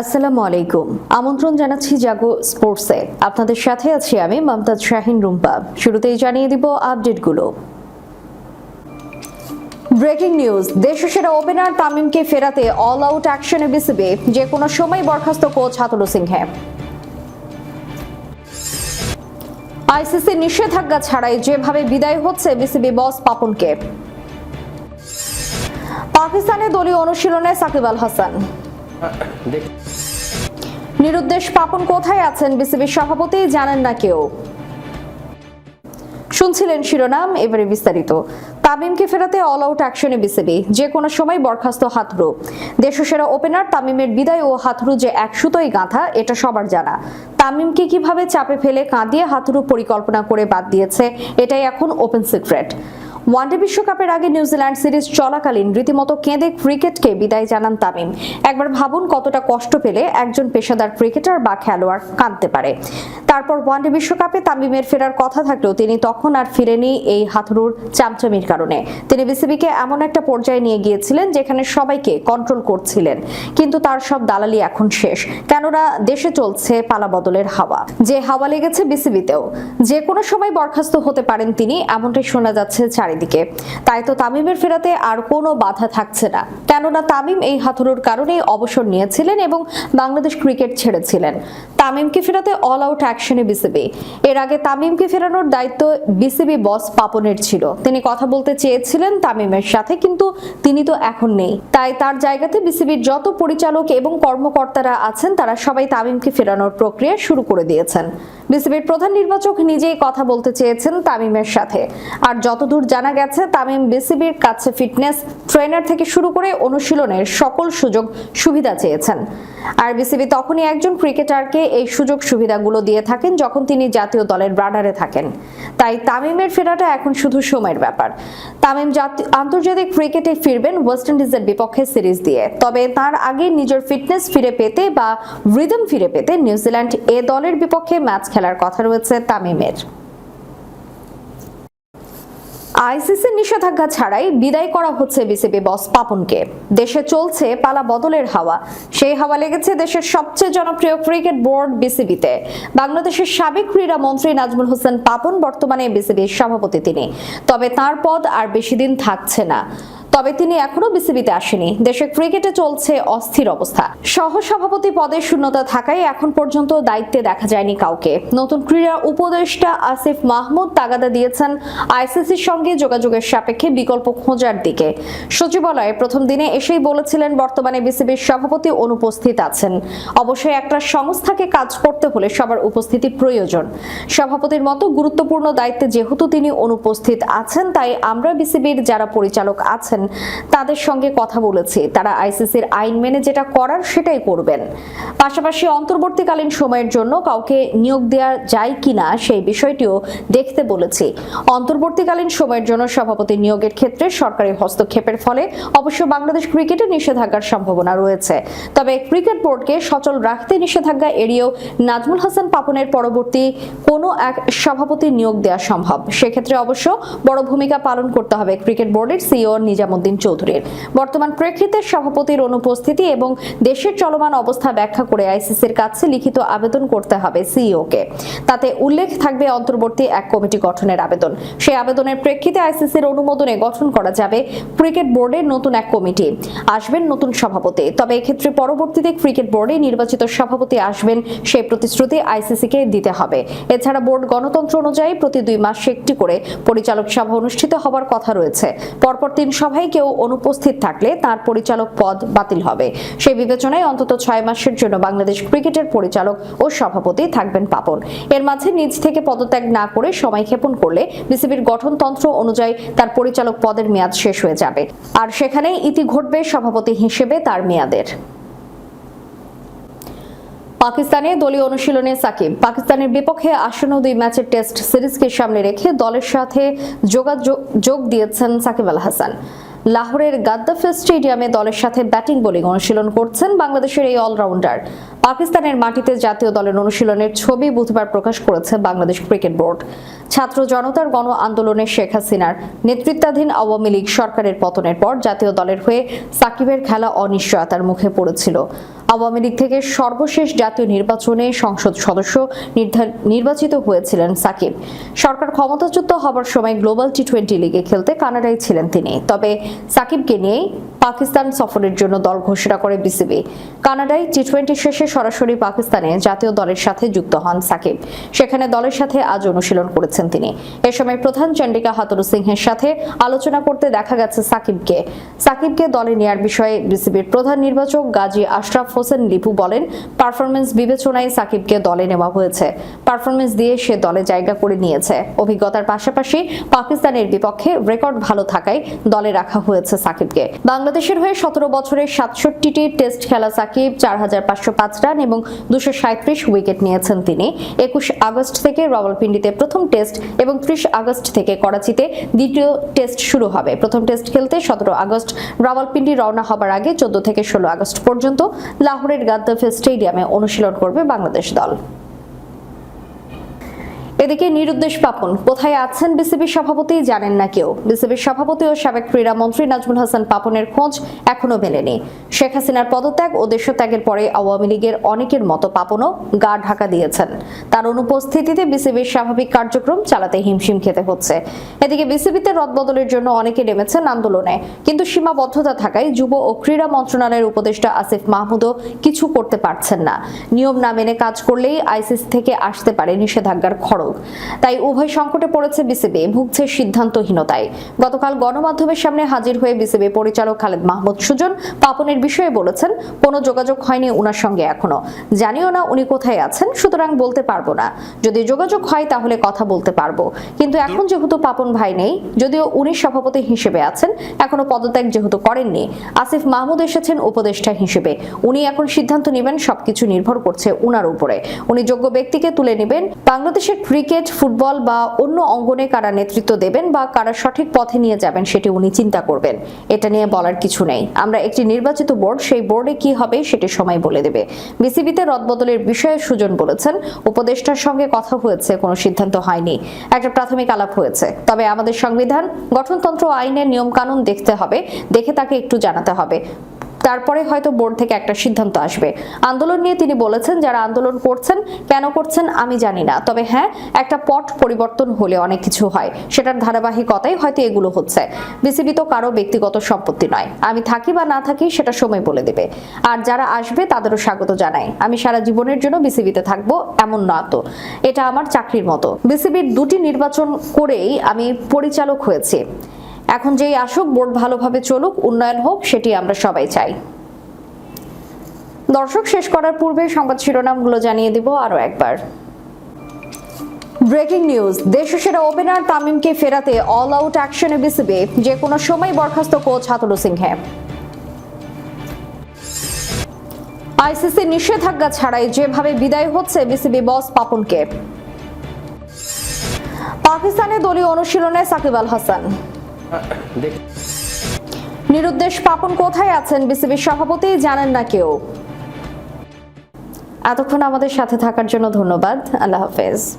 আসসালামু আলাইকুম। আমন্ত্রণ জানাচ্ছি জাগো স্পোর্টসে। আপনাদের সাথে আছি আমি মমতাজ শাহিন রুম্পা। শুরুতেই জানিয়ে দিব আপডেটগুলো। ব্রেকিং নিউজ, দেশসেরা ওপেনার তামিমকে ফেরাতে অল আউট অ্যাকশনে বিসিবি যে কোনো সময় বরখাস্ত কোচ হাতুরু সিংহে। আইসিসি নিষেধাজ্ঞা ছাড়াই যেভাবে বিদায় হচ্ছে বিসিবি বস পাপনকে। পাকিস্তানে দলীয় অনুশীলনে সাকিব আল হাসান। নিরুদ্দেশ পাপন কোথায় আছেন বিসিবির সভাপতি? জানেন না কেউ। শুনছিলেন শিরোনাম, এবারে বিস্তারিত। তামিমকে ফেরাতে অল আউট অ্যাকশনে বিসিবি। যে কোনো সময় বরখাস্ত হাতরু। দেশসেরা ওপেনার তামিমের বিদায় ও হাতরু যে এক সুতোই গাঁথা, এটা সবার জানা। তামিমকে কীভাবে চাপে ফেলে কাঁদিয়ে হাতরু পরিকল্পনা করে বাদ দিয়েছে, এটাই এখন ওপেন সিক্রেট ওয়ানডে বিশ্বকাপের আগে নিউজিল্যান্ড সিরিজ চলাকালীন রীতিমতো কেঁদে ক্রিকেটকে বিদায় জানান তামিম। একবার ভাবুন কতটা কষ্ট পেলে একজন পেশাদার ক্রিকেটার বা খেলোয়াড় কাঁদতে পারে। তারপর ওয়ানডে বিশ্বকাপে তামিমের ফেরার কথা থাকলেও তিনি তখন আর ফিরেনি এই হাথরুর চামচামির কারণে। তিনি বিসিবিকে এমন একটা পর্যায়ে নিয়ে গিয়েছিলেন যেখানে সবাইকে কন্ট্রোল করছিলেন। কিন্তু তার সব দালালি এখন শেষ। কেননা দেশে চলছে পালা বদলের হাওয়া। যে হাওয়া লেগেছে বিসিবিতেও। যে কোনো সময় বরখাস্ত হতে পারেন তিনি, এমনটাই শোনা যাচ্ছে চারিদিকে তাই তো তামিমের ফেরাতে আর কোনো বাধা থাকছে না। কেননা তামিম এই হাথুরুর কারণেই অবসর নিয়েছিলেন এবং বাংলাদেশ ক্রিকেট ছেড়েছিলেন। তামিমকে ফেরাতে অল আউট অ্যাকশনে বিসিবি। এর আগে তামিমকে ফেরানোর দায়িত্ব বিসিবি বস পাপনের ছিল। তিনি কথা বলতে চেয়েছিলেন তামিমের সাথে, কিন্তু তিনি তো এখন নেই। তাই তার জায়গাতে বিসিবির যত পরিচালক এবং কর্মকর্তারা আছেন, তারা সবাই তামিমকে ফেরানোর প্রক্রিয়া শুরু করে দিয়েছেন। বিসিবির প্রধান নির্বাচক নিজেই কথা বলতে চেয়েছেন তামিমের সাথে। আর যতদূর জানা গেছে, তামিম বিসিবির কাছে ফিটনেস ট্রেনার থেকে শুরু করে অনুশীলনের সকল সুযোগ সুবিধা চেয়েছেন। আর বিসিবি তখনই একজন ক্রিকেটারকে এই সুযোগ সুবিধাগুলো দিয়ে থাকেন যখন তিনি জাতীয় দলের রাডারে থাকেন। তাই তামিমের ফেরাটা এখন শুধু সময়ের ব্যাপার। তামিম আন্তর্জাতিক ক্রিকেটে ফিরবেন ওয়েস্ট ইন্ডিজের বিপক্ষে সিরিজ দিয়ে। তবে তার আগে নিজের ফিটনেস ফিরে পেতে বা রিদম ফিরে পেতে নিউজিল্যান্ড এ দলের বিপক্ষে ম্যাচ খেলার কথা রয়েছে তামিমের। আইসিসির নিষেধাজ্ঞা ছাড়াই বিদায় করা হচ্ছে বিসিবি বস পাপনকে। দেশে চলছে পালা বদলের হাওয়া। সেই হাওয়া লেগেছে দেশের সবচেয়ে জনপ্রিয় ক্রিকেট বোর্ড বিসিবিতে। বাংলাদেশের সাবেক ক্রীড়া মন্ত্রী নাজমুল হোসেন পাপন বর্তমানে বিসিবির সভাপতি তিনি। তবে তার পদ আর বেশি দিন থাকছে না। তবে তিনি এখনও বিসিবিতে আসেনি। দেশের ক্রিকেটে চলছে অস্থির অবস্থা। সহ সভাপতি পদের শূন্যতা থাকায় এখন পর্যন্ত দায়িত্বে দেখা যায়নি কাউকে। নতুন ক্রীড়া উপদেষ্টা আসিফ মাহমুদ তাগাদা দিয়েছেন আইসিসির সঙ্গে যোগাযোগের সাপেক্ষে বিকল্প খোঁজার দিকে। সচিবালয়ে প্রথম দিনে এসেই বলেছিলেন, বর্তমানে বিসিবির সভাপতি অনুপস্থিত আছেন। অবশ্যই একটা সংস্থাকে কাজ করতে হলে সবার উপস্থিতি প্রয়োজন। সভাপতির মতো গুরুত্বপূর্ণ দায়িত্বে যেহেতু তিনি অনুপস্থিত আছেন, তাই আমরা বিসিবির যারা পরিচালক আছেন তাদের সঙ্গে কথা বলেছি। তারা আইসিসির আইন মেনে যেটা করার সেটাই করবেন। পাশাপাশি অন্তর্বর্তীকালীন সময়ের জন্য কাউকে নিয়োগ দেওয়া যায় কিনা সেই বিষয়টিও দেখতে বলেছি। অন্তর্বর্তীকালীন সময়ের জন্য সভাপতি নিয়োগের ক্ষেত্রে সরকারি হস্তক্ষেপের ফলে অবশ্য বাংলাদেশ ক্রিকেটে নিষেধাজ্ঞার সম্ভাবনা রয়েছে। তবে ক্রিকেট বোর্ডকে সচল রাখতে নিষেধাজ্ঞা এড়িয়েও নাজমুল হাসান পাপনের পরবর্তী কোনো এক সভাপতি নিয়োগ দেওয়া সম্ভব। সেক্ষেত্রে অবশ্য বড় ভূমিকা পালন করতে হবে ক্রিকেট বোর্ডের সিইও নিজামুদ্দিন চৌধুরীর। বর্তমান প্রেক্ষিতে সভাপতির অনুপস্থিতি এবং দেশের চলমান অবস্থা ব্যাখ্যা করে আইসিসির কাছে লিখিত আবেদন করতে হবে সিইওকে। তাতে উল্লেখ থাকবে অন্তর্বর্তী এক কমিটি গঠনের আবেদন। সেই আবেদনের প্রেক্ষিতে আইসিসির অনুমোদনে গঠন করা যাবে ক্রিকেট বোর্ডের নতুন এক কমিটি। আসবেন নতুন সভাপতি। তবে এক্ষেত্রে পরবর্তীতে ক্রিকেট বোর্ডে নির্বাচিত সভাপতি আসবেন সেই প্রতিশ্রুতি আইসিসিকে দিতে হবে। এছাড়া বোর্ড গণতন্ত্র অনুযায়ী প্রতি দুই মাসে একটি করে পরিচালক সভা অনুষ্ঠিত হবার কথা রয়েছে। পরপর তিন সভায় কেউ অনুপস্থিত থাকলে তার পরিচালক পদ বাতিল হবে। সেই বিবেচনায় অন্তত ছয় মাসের জন্য বাংলাদেশ ক্রিকেটের পরিচালক ও সভাপতি থাকবেন পাপন। এর মাঝে নিজ থেকে পদত্যাগ না করে সময় ক্ষেপণ করলে বিসিবির গঠনতন্ত্র অনুযায়ী তার পরিচালক পদের মেয়াদ শেষ হয়ে যাবে। আর সেখানেই ইতি ঘটবে সভাপতি হিসেবে তার মেয়াদের। পাকিস্তানে দলীয় অনুশীলনে সাকিব। পাকিস্তানের বিপক্ষে আসন্ন দুই ম্যাচের টেস্ট সিরিজকে সামনে রেখে দলের সাথে যোগাযোগ যোগ দিয়েছেন সাকিব আল হাসান। লাহোরের গাদ্দাফি স্টেডিয়ামে দলের সাথে ব্যাটিং বোলিং অনুশীলন করছেন বাংলাদেশের এই অলরাউন্ডার। পাকিস্তানের মাটিতে জাতীয় দলের অনুশীলনের ছবি বুধবার প্রকাশ করেছে বাংলাদেশ ক্রিকেট বোর্ড। ছাত্র জনতার গণ আন্দোলনে শেখ হাসিনার নেতৃত্বাধীন আওয়ামী লীগ সরকারের পতনের পর জাতীয় দলের হয়ে সাকিবের খেলা অনিশ্চয়তার মুখে পড়েছিল। আওয়ামী লীগ থেকে সর্বশেষ জাতীয় নির্বাচনে সংসদ সদস্য নির্বাচিত হয়েছিলেন সাকিব। সরকার ক্ষমতাচ্যুত হবার সময় গ্লোবাল টি টোয়েন্টি লিগে খেলতে কানাডায় ছিলেন তিনি। তবে সাকিবকে নিয়েই পাকিস্তান সফরের জন্য দল ঘোষণা করে বিসিবি। কানাডায় টি টোয়েন্টি শেষে সরাসরি পাকিস্তানে জাতীয় দলের সাথে যুক্ত হন সাকিব। সেখানে দলের সাথে আজ অনুশীলন করেছেন তিনি। এ সময় প্রধান চন্ডিকা হাতুরু সিংহের সাথে আলোচনা করতে দেখা গেছে সাকিবকে। সাকিবকে দলে নেয়ার বিষয়ে বিসিবির প্রধান নির্বাচক গাজী আশরাফ হোসেন লিপু বলেন পারফরমেন্স বিবেচনায় সাকিবকে দলে নেওয়া হয়েছে। পারফরমেন্স দিয়ে সে দলে জায়গা করে নিয়েছে। অভিজ্ঞতার পাশাপাশি পাকিস্তানের বিপক্ষে রেকর্ড ভালো থাকায় দলে রাখা হয়েছে সাকিবকে। বাংলাদেশের হয়ে সতেরো বছরের সাতষট্টিটি টেস্ট খেলা সাকিব, চার হাজার পাঁচশো পাঁচ রান এবং দুশো সাঁত্রিশ উইকেট নিয়েছেন তিনি। একুশ আগস্ট থেকে রাওয়ালপিন্ডিতে প্রথম টেস্ট এবং ত্রিশ আগস্ট থেকে করাচিতে দ্বিতীয় টেস্ট শুরু হবে। প্রথম টেস্ট খেলতে সতেরো আগস্ট রাওয়ালপিন্ডি রওনা হবার আগে চোদ্দ থেকে ষোলো আগস্ট পর্যন্ত লাহোরের গাদ্দাফি স্টেডিয়ামে অনুশীলন করবে বাংলাদেশ দল। এদিকে নিরুদ্দেশ পাপন। কোথায় আছেন বিসিবির সভাপতি জানেন না কেউ। বিসিবির সভাপতি ও সাবেক ক্রীড়ামন্ত্রী নাজমুল হাসান পাপনের খোঁজ এখনও মেলেনি। শেখ হাসিনার পদত্যাগ ও দেশত্যাগের পরে আওয়ামী লীগের অনেকের মতো পাপনও গা ঢাকা দিয়েছেন। তার অনুপস্থিতিতে বিসিবির স্বাভাবিক কার্যক্রম চালাতে হিমশিম খেতে হচ্ছে। এদিকে বিসিবিতে রদবদলের জন্য অনেকে নেমেছেন আন্দোলনে। কিন্তু সীমাবদ্ধতা থাকায় যুব ও ক্রীড়া মন্ত্রণালয়ের উপদেষ্টা আসিফ মাহমুদও কিছু করতে পারছেন না। নিয়ম না মেনে কাজ করলেই আইসিসি থেকে আসতে পারে নিষেধাজ্ঞার খড়গ তাই উভয় সংকটে পড়েছে বিসিবি ভুগছে সিদ্ধান্তহীনতায়। গতকাল গণমাধ্যমের সামনে হাজির হয়ে বিসিবি পরিচালক খালেদ মাহমুদ সুজন পাপনের বিষয়ে বলেছেন কোনো যোগাযোগ হয়নি উনার সঙ্গে এখনও। জানিও না উনি কোথায় আছেন সুতরাং বলতে পারব না। যদি যোগাযোগ হয় তাহলে কথা বলতে পারব। কিন্তু এখন যেহেতু পাপন ভাই নেই যদিও উনি সভাপতি হিসেবে আছেন এখনও পদত্যাগ যেহেতু করেননি। আসিফ মাহমুদ এসেছেন উপদেষ্টা হিসেবে। উনি এখন সিদ্ধান্ত নেবেন সবকিছু নির্ভর করছে উনার উপরে। উনি যোগ্য ব্যক্তিকে তুলে নেবেন। বাংলাদেশের ক্রিকেট, ফুটবল বা অন্য অঙ্গনে কারা নেতৃত্ব দেবেন বা কারা সঠিক পথে নিয়ে যাবেন সেটি উনি চিন্তা করবেন। এটা নিয়ে বলার কিছু নেই। আমরা একটি নির্বাচিত বোর্ড, সেই বোর্ডে কি হবে সেটি সময় বলে দেবে। বিসিবিতে রদবদলের বিষয়ে সুজন বলেছেন, উপদেষ্টার সঙ্গে কথা হয়েছে, কোনো সিদ্ধান্ত হয়নি। একটা প্রাথমিক আলাপ হয়েছে। তবে আমাদের সংবিধান, গঠনতন্ত্র আইনের নিয়ম কানুন দেখতে হবে, দেখে তাকে একটু জানাতে হবে। তারপরে হয়তো বোর্ড থেকে একটা সিদ্ধান্ত আসবে। আন্দোলন নিয়ে তিনি বলেছেন, যারা আন্দোলন করছেন, কেন করছেন আমি জানি না। তবে হ্যাঁ একটা পট পরিবর্তন হলে অনেক কিছু হয়। সেটার ধারাবাহিকতাই হয়তো এগুলো হচ্ছে। বিসিবি তো কারও ব্যক্তিগত সম্পত্তি নয়। আমি থাকি বা না থাকি, সেটা সময় বলে দেবে। আর যারা আসবে, তাদেরও স্বাগত জানাই। আমি সারা জীবনের জন্য বিসিবিতে থাকব, এমন না তো। এটা আমার চাকরির মতো। বিসিবির দুটি নির্বাচন করেই আমি পরিচালক হয়েছি। এখন যেই আসুক, বোর্ড ভালোভাবে চলুক, উন্নয়ন হোক, সেটি আমরা সবাই চাই। দর্শক, শেষ করার পূর্বে সংবাদ শিরোনামগুলো জানিয়ে দিব আরও একবার। ব্রেকিং নিউজ, দেশসেরা ওপেনার তামিমকে ফেরাতে অল আউট অ্যাকশনে বিসিবি যে কোনো সময় বরখাস্ত কোচ হাতুরু সিংহে। আইসিসি নিষেধাজ্ঞা ছাড়াই যেভাবে বিদায় হচ্ছে বিসিবি বস পাপনকে। পাকিস্তানে দলীয় অনুশীলনে সাকিব আল হাসান। নিরুদ্দেশ পাপন কোথায় আছেন বিসিবির সভাপতি? জানেন না কেউ। এতক্ষণ আমাদের সাথে থাকার জন্য ধন্যবাদ। আল্লাহ হাফেজ।